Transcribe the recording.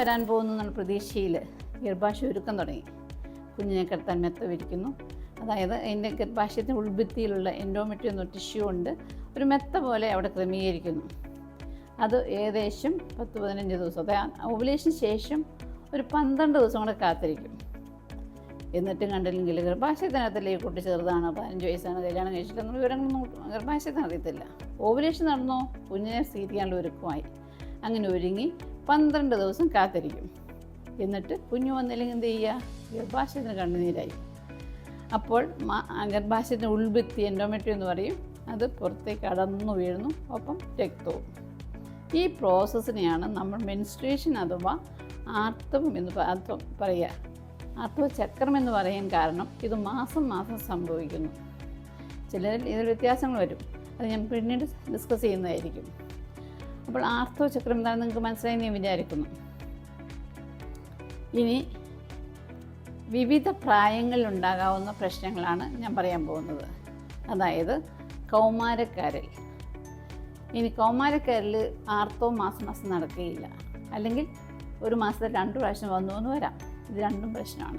വരാൻ പോകുന്നു എന്നുള്ള പ്രതീക്ഷയിൽ ഗർഭാശയം ഒരുക്കം തുടങ്ങി. കുഞ്ഞിനെ കിടത്താൻ മെത്ത വിരിക്കുന്നു അതായത് അതിന്റെ ഗർഭാശയത്തിന്റെ ഉൾഭിത്തിയിലുള്ള എൻഡോമെട്രിയം എന്ന ടിഷ്യൂ ഉണ്ട്. ഒരു മെത്ത പോലെ അവിടെ ക്രമീകരിക്കുന്നു. അത് ഏകദേശം പത്ത് പതിനഞ്ച് ദിവസം. അതായത് ഓവുലേഷന് ശേഷം ഒരു പന്ത്രണ്ട് ദിവസം കൂടെ കാത്തിരിക്കും. എന്നിട്ടും കണ്ടില്ലെങ്കിൽ ഗർഭാശയത്തിനകത്തല്ലേ ഈ കുട്ടി ചെറുതാണ് പതിനഞ്ച് വയസ്സാണ് കല്യാണം കഴിച്ചിട്ട് വിവരങ്ങളൊന്നും ഗർഭാശയത്തിന് അറിയത്തില്ല ഓവുലേഷൻ നടന്നോ? കുഞ്ഞിനെ സ്വീകരിക്കാനുള്ള ഒരുക്കമായി. അങ്ങനെ ഒരുങ്ങി പന്ത്രണ്ട് ദിവസം കാത്തിരിക്കും. എന്നിട്ട് കുഞ്ഞു വന്നില്ലെങ്കിൽ എന്ത് ചെയ്യുക ഗർഭാശയത്തിന് കണ്ണുനീരായി. അപ്പോൾ ഗർഭാശയത്തിന് ഉൾഭിത്തി എൻഡോമെട്രി എന്ന് പറയും. അത് പുറത്തേക്ക് അടന്നു വീഴുന്നു. ഒപ്പം രക്തവും. ഈ പ്രോസസ്സിനെയാണ് നമ്മൾ മെൻസ്ട്രേഷൻ അഥവാ ആർത്തവം എന്ന് പറയുക ആർത്തവ ചക്രം എന്ന് പറയാൻ കാരണം ഇത് മാസം മാസം സംഭവിക്കുന്നു. ചിലരിൽ ഇതിൽ വ്യത്യാസങ്ങൾ വരും. അത് ഞാൻ പിന്നീട് ഡിസ്കസ് ചെയ്യുന്നതായിരിക്കും. അപ്പോൾ ആർത്തവ ചക്രം എന്താണെന്ന് നിങ്ങൾക്ക് മനസ്സിലായി ഞാൻ വിചാരിക്കുന്നു. ഇനി വിവിധ പ്രായങ്ങളിൽ ഉണ്ടാകാവുന്ന പ്രശ്നങ്ങളാണ് ഞാൻ പറയാൻ പോകുന്നത്. അതായത് കൗമാരക്കാരിൽ. ഇനി കൗമാരക്കാരിൽ ആർത്തവം മാസം മാസം നടക്കുകയില്ല. അല്ലെങ്കിൽ ഒരു മാസത്തിൽ രണ്ട് പ്രാവശ്യം വന്നു എന്ന് വരാം. ഇത് രണ്ടും പ്രശ്നമാണ്.